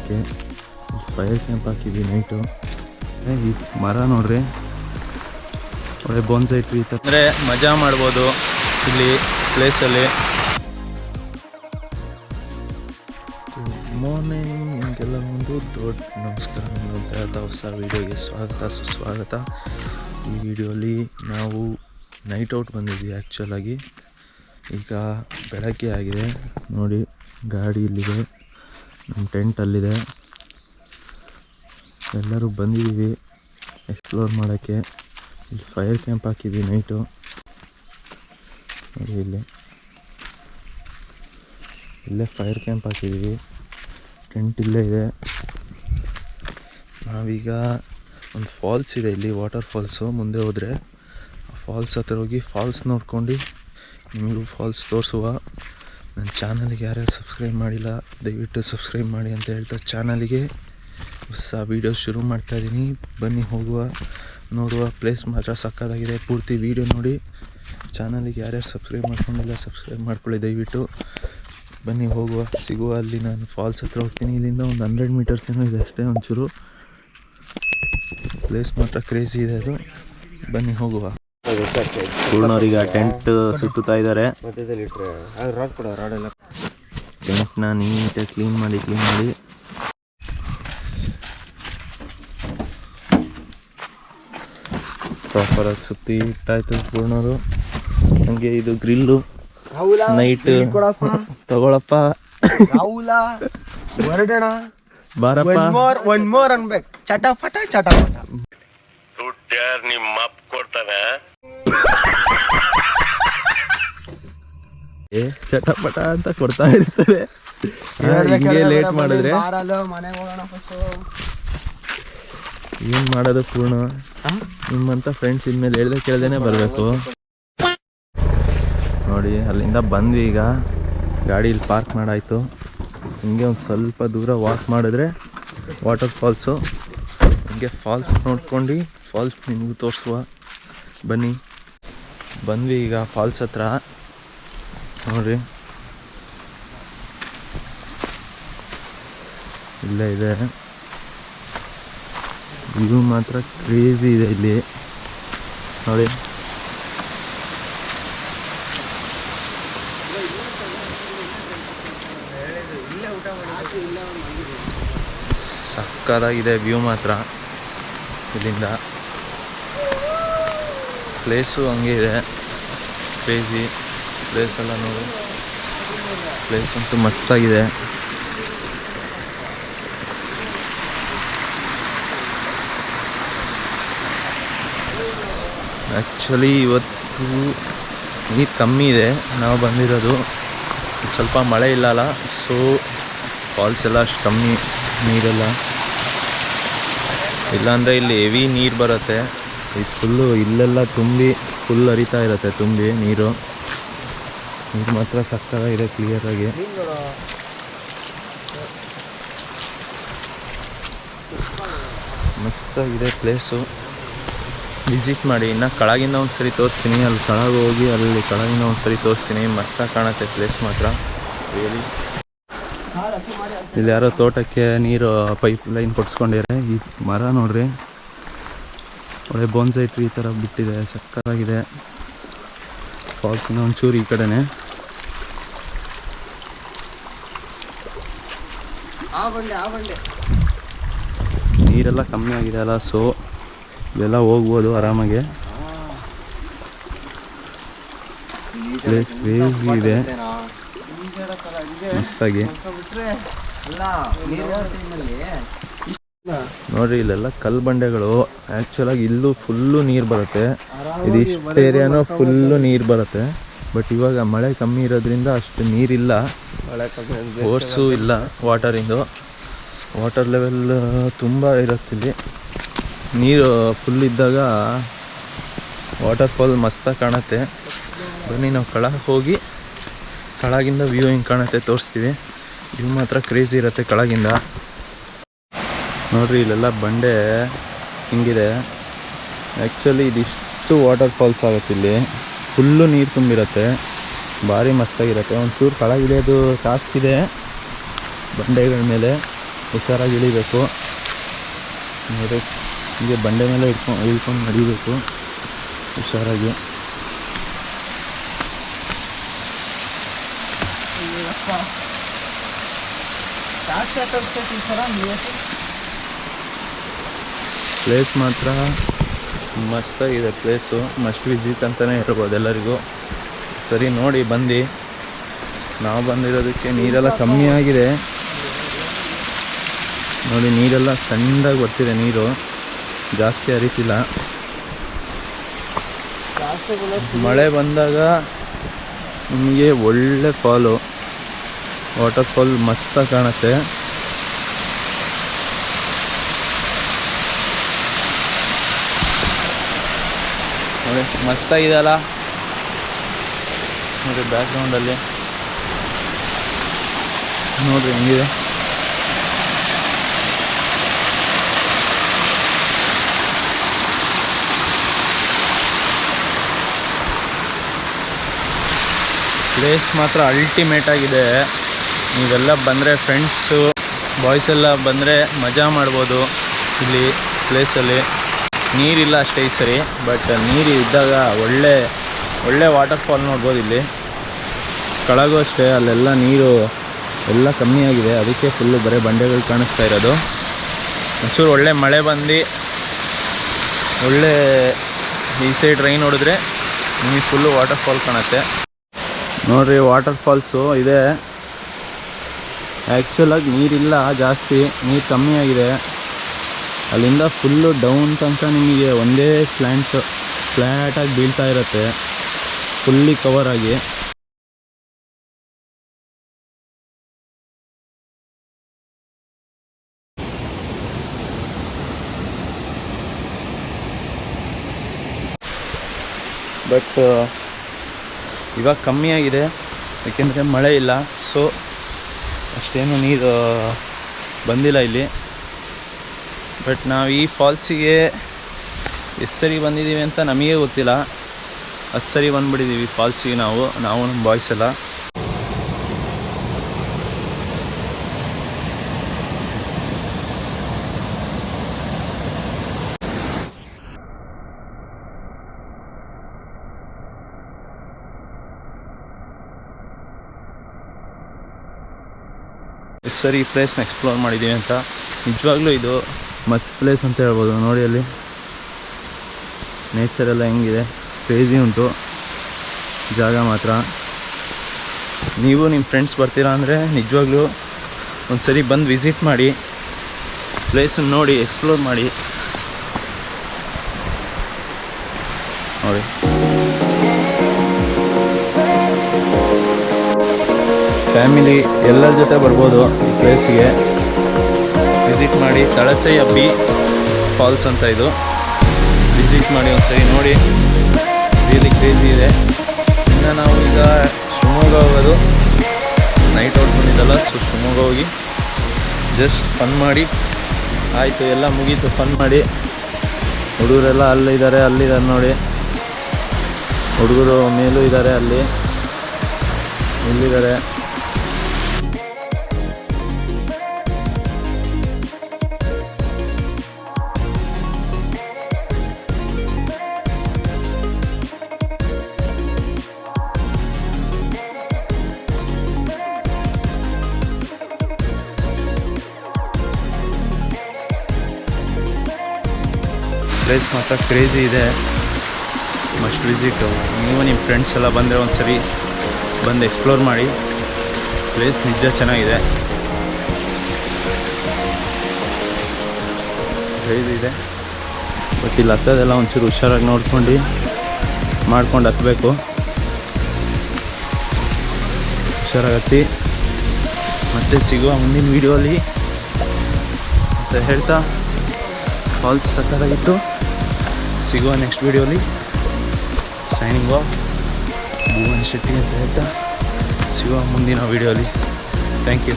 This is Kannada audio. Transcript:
ಮಾಡೋಕ್ಕೆ ಫೈರ್ ಕ್ಯಾಂಪ್ ಹಾಕಿದ್ವಿ ನೈಟು ಈ ಮರ ನೋಡ್ರಿ. ಒಳ್ಳೆ ಬೋನ್ಸೈ ಟ್ರೀ ಅಂದರೆ ಮಜಾ ಮಾಡ್ಬೋದು ಇಲ್ಲಿ ಪ್ಲೇಸಲ್ಲಿ ಮಾರ್ನಿಂಗ್ ನಿಮಗೆಲ್ಲ ಒಂದು ದೊಡ್ಡ ನಮಸ್ಕಾರ. ಅಂತ ಹೇಳ್ತಾ ಹೊಸ ವೀಡಿಯೋಗೆ ಸ್ವಾಗತ ಸುಸ್ವಾಗತ. ಈ ವಿಡಿಯೋಲಿ ನಾವು ನೈಟ್ ಔಟ್ ಬಂದಿದ್ವಿ ಆ್ಯಕ್ಚುಲಾಗಿ ಈಗ ಬೆಳಗ್ಗೆ ಆಗಿದೆ. ನೋಡಿ ಗಾಡಿ ಇಲ್ಲಿದೆ. ನಮ್ಮ ಟೆಂಟ್ ಅಲ್ಲಿದೆ. ಎಲ್ಲರೂ ಬಂದಿದ್ದೀವಿ. ಎಕ್ಸ್ಪ್ಲೋರ್ ಮಾಡೋಕ್ಕೆ. ಇಲ್ಲಿ ಫೈರ್ ಕ್ಯಾಂಪ್ ಹಾಕಿದ್ವಿ ನೈಟು ನೋಡಿ ಇಲ್ಲಿ. ಇಲ್ಲೇ ಫೈರ್ ಕ್ಯಾಂಪ್ ಹಾಕಿದ್ದೀವಿ. ಟೆಂಟ್ ಇಲ್ಲೇ ಇದೆ. ನಾವೀಗ ಒಂದು ಫಾಲ್ಸ್ ಇದೆ ಇಲ್ಲಿ ವಾಟರ್ ಫಾಲ್ಸು ಮುಂದೆ ಹೋದರೆ ಫಾಲ್ಸ್ ಹತ್ರ ಹೋಗಿ ಫಾಲ್ಸ್ ನೋಡ್ಕೊಂಡು ನಿಮಗೂ ಫಾಲ್ಸ್ ತೋರಿಸುವ. ನನ್ನ ಚಾನಲ್ಗೆ ಯಾರ್ಯಾರು ಸಬ್ಸ್ಕ್ರೈಬ್ ಮಾಡಿಲ್ಲ ದಯವಿಟ್ಟು ಸಬ್ಸ್ಕ್ರೈಬ್ ಮಾಡಿ ಅಂತ ಹೇಳ್ತಾ ಚಾನಲಿಗೆ ಹೊಸ ವೀಡಿಯೋ ಶುರು ಮಾಡ್ತಾಯಿದ್ದೀನಿ ಬನ್ನಿ ಹೋಗುವ ನೋಡುವ ಪ್ಲೇಸ್ ಮಾತ್ರ ಸಕ್ಕತ್ತಾಗಿದೆ ಪೂರ್ತಿ ವೀಡಿಯೋ ನೋಡಿ. ಚಾನಲಿಗೆ ಯಾರ್ಯಾರು ಸಬ್ಸ್ಕ್ರೈಬ್ ಮಾಡ್ಕೊಂಡಿಲ್ಲ ಸಬ್ಸ್ಕ್ರೈಬ್ ಮಾಡ್ಕೊಳ್ಳಿ ದಯವಿಟ್ಟು. ಬನ್ನಿ ಹೋಗುವ ಸಿಗುವ. ಅಲ್ಲಿ ನಾನು ಫಾಲ್ಸ್ ಹತ್ರ ಹೋಗ್ತೀನಿ. ಇಲ್ಲಿಂದ ಒಂದು ಹಂಡ್ರೆಡ್ ಮೀಟರ್ಸ್ ಏನೋ ಇದೆ ಅಷ್ಟೇ ಒಂಚೂರು. ಪ್ಲೇಸ್ ಮಾತ್ರ ಕ್ರೇಜಿ ಇದೆ ಅದು. ಬನ್ನಿ ಹೋಗುವ. ಪೂರ್ಣವ್ರೀಗ ಟೆಂಟ್ ಸುತ್ತುತ್ತಾ ಇದ್ದಾರೆ. ಟೆಂಟ್ನ ನೀಟಾಗಿ ಕ್ಲೀನ್ ಮಾಡಿ ಕ್ಲೀನ್ ಮಾಡಿ ಪ್ರಾಪರಾಗಿ ಸುತ್ತಿ ಇಟ್ಟಾಯ್ತು ಪೂರ್ಣರು ಹಂಗೆ ಇದು ಗ್ರಿಲ್ಲು ನೈಟ್ ತಗೊಳಪ್ಪ ಚಟಪಟ ಹೊರಡೋಣ ಬಾರಪ್ಪ ಒನ್ ಮೋರ್ ಒನ್ ಮೋರ್ ಅನ್ಬೇಕು ಚಟಪಟ ಚಟಪಟ ಏ ಚಟಪಟ ಅಂತ ಕೊಡ್ತಾ ಇರ್ತಾರೆ. ಹಿಂಗೆ ಲೇಟ್ ಮಾಡಿದ್ರೆ. ಏನ್ ಮಾಡೋದು ಪೂರ್ಣ? ನಿಮ್ಮಂತ ಫ್ರೆಂಡ್ಸ್ ಇನ್ಮೇಲೆ ಹೇಳ್ದೆ ಕೇಳ್ದೇನೆ ಬರಬೇಕು. ನೋಡಿ ಅಲ್ಲಿಂದ ಬಂದ್ವಿ ಈಗ. ಗಾಡಿ ಇಲ್ಲಿ ಪಾರ್ಕ್ ಮಾಡಾಯ್ತು. ಹಿಂಗೆ ಒಂದು ಸ್ವಲ್ಪ ದೂರ ವಾಕ್ ಮಾಡಿದ್ರೆ ವಾಟರ್ ಫಾಲ್ಸು ಹಿಂಗೆ ಫಾಲ್ಸ್ ನೋಡ್ಕೊಂಡು ಫಾಲ್ಸ್ ನಿಮಗೂ ತೋರಿಸುವ. ಬನ್ನಿ. ಬಂದ್ವಿ ಈಗ ಫಾಲ್ಸ್ ಹತ್ರ. ನೋಡ್ರಿ ಇಲ್ಲ ಇದೆ. ಇದು ಮಾತ್ರ ಕ್ರೇಜಿ ಇದೆ ಇಲ್ಲಿ. ನೋಡಿ ಸಕ್ಕದಾಗಿದೆ ವ್ಯೂ ಮಾತ್ರ ಇಲ್ಲಿಂದ. ಪ್ಲೇಸು ಹಂಗೆ ಇದೆ. ಕ್ರೇಜಿ ಪ್ಲೇಸ್ ಎಲ್ಲ ನೋಡಿ. ಪ್ಲೇಸ್ ಅಂತೂ ಮಸ್ತಾಗಿದೆ. ಆ್ಯಕ್ಚುಲಿ ಇವತ್ತು ನೀರು ಕಮ್ಮಿ ಇದೆ. ನಾವು ಬಂದಿರೋದು ಸ್ವಲ್ಪ ಮಳೆ ಇಲ್ಲಲ್ಲ ಸೊ ಫಾಲ್ಸ್ ಎಲ್ಲ ಅಷ್ಟು ಕಮ್ಮಿ ನೀರೆಲ್ಲ. ಇಲ್ಲಾಂದರೆ ಇಲ್ಲಿ ಹೆವಿ ನೀರು ಬರುತ್ತೆ. ಇದು ಫುಲ್ಲು ಇಲ್ಲೆಲ್ಲ ತುಂಬಿ ಫುಲ್ ಹರಿತಾ ಇರುತ್ತೆ, ತುಂಬಿ ನೀರು. ನೀರು ಮಾತ್ರ ಸಕ್ಕತ್ತಾಗಿದೆ ಕ್ಲಿಯರಾಗಿ ಮಸ್ತಾಗಿದೆ ಪ್ಲೇಸು ವಿಸಿಟ್ ಮಾಡಿ ಇನ್ನು ಕೆಳಗಿಂದ ಒಂದು ಸರಿ ತೋರಿಸ್ತೀನಿ. ಅಲ್ಲಿ ಕೆಳಗೆ ಹೋಗಿ ಅಲ್ಲಿ ಕೆಳಗಿಂದ ಒಂದು ಸರಿ ತೋರಿಸ್ತೀನಿ. ಮಸ್ತಾಗಿ ಕಾಣುತ್ತೆ ಪ್ಲೇಸ್ ಮಾತ್ರ. ರಿಯಲಿ ಇಲ್ಲಿ ಯಾರೋ ತೋಟಕ್ಕೆ ನೀರು ಪೈಪ್ ಲೈನ್ ಕೊಡ್ಸ್ಕೊಂಡಿದ್ದಾರೆ. ಈ ಮರ ನೋಡ್ರಿ. ಒಳ್ಳೆ ಬೋನ್ಸೈ ಟ್ರೀ ಥರ ಬಿಟ್ಟಿದೆ ಸಕ್ಕತ್ತಾಗಿದೆ. ಫಾಲ್ಸಿನ ಒಂಚೂರು ಈ ಕಡೆನೇ. ಆ ಬಂಡೆ ಆ ಬಂಡೆ. ನೀರೆಲ್ಲ ಕಮ್ಮಿ ಆಗಿದೆ ಅಲ್ಲ ಸೊ ಇದೆಲ್ಲ ಹೋಗ್ಬೋದು ಆರಾಮಾಗಿ. ಪ್ಲೇಸ್ ಕ್ರೇಜಿ ಇದೆ. ಮಸ್ತಾಗಿ. ನೋಡ್ರಿ ಇಲ್ಲೆಲ್ಲ ಕಲ್ಲು ಬಂಡೆಗಳು ಆ್ಯಕ್ಚುಲಾಗಿ ಇಲ್ಲೂ ಫುಲ್ಲು ನೀರು ಬರುತ್ತೆ. ಇದು ಇಷ್ಟು ಏರಿಯಾನು ಫುಲ್ಲು ನೀರು ಬರುತ್ತೆ. ಬಟ್ ಇವಾಗ ಮಳೆ ಕಮ್ಮಿ ಇರೋದ್ರಿಂದ ಅಷ್ಟು ನೀರಿಲ್ಲ. ಫೋರ್ಸು ಇಲ್ಲ ವಾಟರಿಂದು ವಾಟರ್ ಲೆವೆಲ್ ತುಂಬ ಇರುತ್ತೆ ನೀರು ಫುಲ್ ಇದ್ದಾಗ ವಾಟರ್ ಫಾಲ್ ಮಸ್ತಾಗಿ ಕಾಣುತ್ತೆ. ಬನ್ನಿ ನಾವು ಕೆಳಗೆ ಹೋಗಿ, ಕೆಳಗಿಂದ ವ್ಯೂ ಹಿಂಗೆ ಕಾಣುತ್ತೆ, ತೋರಿಸ್ತೀವಿ. ವ್ಯೂ ಮಾತ್ರ ಕ್ರೇಜಿ ಇರುತ್ತೆ ಕೆಳಗಿಂದ. ನೋಡ್ರಿ, ಇಲ್ಲೆಲ್ಲ ಬಂಡೆ ಹಿಂಗಿದೆ. ಆ್ಯಕ್ಚುಲಿ ಇದಿಷ್ಟು ವಾಟರ್ ಫಾಲ್ಸ್ ಆಗುತ್ತೆ ಇಲ್ಲಿ. ಫುಲ್ಲು ನೀರು ತುಂಬಿರುತ್ತೆ. ಭಾರಿ ಮಸ್ತಾಗಿರುತ್ತೆ. ಒಂಚೂರು ಕೆಳಗಿಳಿಯೋದು ಟಾಸ್ಕ್ ಇದೆ. ಬಂಡೆಗಳ ಮೇಲೆ ಹುಷಾರಾಗಿ ಇಳಿಬೇಕು. ನೋಡಿ ಹೀಗೆ ಬಂಡೆ ಮೇಲೆ ಇಟ್ಕೊಂಡು ಇಳ್ಕೊಂಡು ನಡಿಬೇಕು. ಹುಷಾರಾಗಿ. ಪ್ಲೇಸ್ ಮಾತ್ರ ಮಸ್ತಾಗಿದೆ ಪ್ಲೇಸು ಮಸ್ಟ್ ವಿಸಿಟ್ ಅಂತಲೇ ಹೇಳ್ಬೋದು ಎಲ್ಲರಿಗೂ. ಸರಿ ನೋಡಿ, ಬಂದು. ನಾವು ಬಂದಿರೋದಕ್ಕೆ ನೀರೆಲ್ಲ ಕಮ್ಮಿ ಆಗಿದೆ. ನೋಡಿ, ನೀರೆಲ್ಲ ಸಣ್ಣದಾಗಿ ಬರ್ತಿದೆ ನೀರು. ಜಾಸ್ತಿ ಹರಿತಿಲ್ಲ. ಮಳೆ ಬಂದಾಗ ನಿಮಗೆ ಒಳ್ಳೆ ಫಾಲು. ವಾಟರ್ ಫಾಲ್ ಮಸ್ತಾಗಿ ಕಾಣುತ್ತೆ. ನೋಡಿ ಮಸ್ತಾಗಿದೆ ಅಲ್ಲ? ನೋಡಿ ಬ್ಯಾಕ್ಗ್ರೌಂಡಲ್ಲಿ ನೋಡ್ರಿ ಹೆಂಗಿದೆ. ಪ್ಲೇಸ್ ಮಾತ್ರ ಅಲ್ಟಿಮೇಟ್ ಆಗಿದೆ. ನೀವೆಲ್ಲ ಬಂದರೆ ಫ್ರೆಂಡ್ಸು ಬಾಯ್ಸ್ ಎಲ್ಲ ಬಂದರೆ ಮಜಾ ಮಾಡ್ಬೋದು ಇಲ್ಲಿ ಪ್ಲೇಸಲ್ಲಿ ನೀರಿಲ್ಲ ಅಷ್ಟೇ ಸರಿ ಬಟ್ ನೀರು ಇದ್ದಾಗ ಒಳ್ಳೆ ಒಳ್ಳೆ ವಾಟರ್ ಫಾಲ್ ನೋಡ್ಬೋದು ಇಲ್ಲಿ. ಕೆಳಗೂ ಅಷ್ಟೇ, ಅಲ್ಲೆಲ್ಲ ನೀರು ಎಲ್ಲ ಕಮ್ಮಿ ಆಗಿದೆ. ಅದಕ್ಕೆ ಫುಲ್ಲು ಬರೀ ಬಂಡೆಗಳು ಕಾಣಿಸ್ತಾ ಇರೋದು. ಒಂಚೂರು ಒಳ್ಳೆ ಮಳೆ ಬಂದು, ಒಳ್ಳೆ ಈ ಸೈಡ್ ರೈನ್ ಹೊಡೆದ್ರೆ ನಿಮಗೆ ಫುಲ್ಲು ವಾಟರ್ ಫಾಲ್ ಕಾಣುತ್ತೆ. ನೋಡ್ರಿ ವಾಟರ್ ಫಾಲ್ಸು ಇದೆ ಆ್ಯಕ್ಚುಲಾಗಿ ನೀರಿಲ್ಲ, ಜಾಸ್ತಿ ನೀರು ಕಮ್ಮಿ ಆಗಿದೆ. ಅಲ್ಲಿಂದ ಫುಲ್ಲು ಡೌನ್ ತನಕ ನಿಮಗೆ ಒಂದೇ ಸ್ಲ್ಯಾಂಟ್ ಫ್ಲ್ಯಾಟಾಗಿ ಬೀಳ್ತಾ ಇರುತ್ತೆ. ಫುಲ್ಲಿ ಕವರ್ ಆಗಿ. ಬಟ್ ಇವಾಗ ಕಮ್ಮಿ ಆಗಿದೆ. ಏಕೆಂದರೆ ಮಳೆ ಇಲ್ಲ. ಸೊ ಅಷ್ಟೇನು ನೀರು ಬಂದಿಲ್ಲ ಇಲ್ಲಿ. ಬಟ್ ನಾವು ಈ ಫಾಲ್ಸಿಗೆ ಎಷ್ಟು ಸರಿ ಬಂದಿದ್ದೀವಿ ಅಂತ ನಮಗೆ ಗೊತ್ತಿಲ್ಲ. ಅಷ್ಟು ಸರಿ ಬಂದುಬಿಟ್ಟಿದ್ದೀವಿ ಫಾಲ್ಸಿಗೆ ನಾವು. ನಾವು ನಮ್ಮ ಬಾಯ್ಸ್ ಎಲ್ಲ. ಸರಿ, ಈ ಪ್ಲೇಸ್ನ ಎಕ್ಸ್ಪ್ಲೋರ್ ಮಾಡಿದ್ದೀವಿ ಅಂತ. ನಿಜವಾಗ್ಲೂ ಇದು ಮಸ್ತ್ ಪ್ಲೇಸ್ ಅಂತ ಹೇಳ್ಬೋದು, ನೋಡಿ ಅಲ್ಲಿ. ನೇಚರ್ ಎಲ್ಲ ಹೆಂಗಿದೆ. ಕ್ರೇಜಿ ಉಂಟು. ಜಾಗ ಮಾತ್ರ. ನೀವು ನಿಮ್ಮ ಫ್ರೆಂಡ್ಸ್ ಬರ್ತೀರಾ ಅಂದರೆ ನಿಜವಾಗ್ಲೂ ಒಂದು ಸರಿ ಬಂದು ವಿಸಿಟ್ ಮಾಡಿ ಪ್ಲೇಸನ್ನು ನೋಡಿ ಎಕ್ಸ್ಪ್ಲೋರ್ ಮಾಡಿ. ನೋಡಿ. ಫ್ಯಾಮಿಲಿ ಎಲ್ಲರ ಜೊತೆ ಬರ್ಬೋದು ಈ ಪ್ಲೇಸಿಗೆ ವಿಸಿಟ್ ಮಾಡಿ ತಳಸೈ ಅಬ್ಬಿ ಫಾಲ್ಸ್ ಅಂತ ಇದು. ವಿಸಿಟ್ ಮಾಡಿ ಒಂದ್ಸರಿ ನೋಡಿ. ರಿಯಲಿ ಕ್ರೇಜಿ ಇದೆ. ಇನ್ನು ನಾವು ಈಗ ಶಿವಮೊಗ್ಗ ಹೋಗೋದು. ನೈಟ್ ಔಟ್ ಬಂದಿದ್ದಲ್ಲ ಸೊ ಶಿವಮೊಗ್ಗ ಹೋಗಿ ಜಸ್ಟ್ ಫನ್ ಮಾಡಿ. ಆಯಿತು, ಎಲ್ಲ ಮುಗೀತು ಫನ್ ಮಾಡಿ. ಹುಡುಗರೆಲ್ಲ ಅಲ್ಲಿದ್ದಾರೆ ಅಲ್ಲಿದ್ದಾರೆ ನೋಡಿ. ಹುಡುಗರು ಮೇಲೂ ಇದ್ದಾರೆ ಅಲ್ಲಿ. ಇಲ್ಲಿದ್ದಾರೆ ಪ್ಲೇಸ್ ಮಾತ್ರ ಕ್ರೇಜಿ ಇದೆ. ಮಸ್ಟ್ ವಿಸಿಟು ನೀವು ನಿಮ್ಮ ಫ್ರೆಂಡ್ಸ್ ಎಲ್ಲ ಬಂದರೆ ಒಂದು ಸರಿ ಬಂದು ಎಕ್ಸ್ಪ್ಲೋರ್ ಮಾಡಿ. ಪ್ಲೇಸ್ ನಿಜ ಚೆನ್ನಾಗಿದೆ. ಕ್ರೇಜಿ ಇದೆ. ಬಟ್ ಇಲ್ಲಿ ಹತ್ತೋದೆಲ್ಲ ಒಂಚೂರು ಹುಷಾರಾಗಿ ನೋಡ್ಕೊಂಡು ಮಾಡ್ಕೊಂಡು ಹತ್ತಬೇಕು ಹುಷಾರಾಗತ್ತಿ. ಮತ್ತೆ ಸಿಗುವ ಮುಂದಿನ ವೀಡಿಯೋಲಿ ಅಂತ ಹೇಳ್ತಾ ಫಾಲ್ಸ್ ಸಕ್ಕತ್ತಾಗಿತ್ತು ಸಿಗುವ ನೆಕ್ಸ್ಟ್ ವೀಡಿಯೋಲಿ ಸೈನಿಂಗ್ ಆಫ್ ಭುವನ್ ಶೆಟ್ಟಿ ಅಂತ ಹೇಳ್ತಾ ಸಿಗುವ ಮುಂದಿನ ವೀಡಿಯೋಲಿ ಥ್ಯಾಂಕ್ ಯು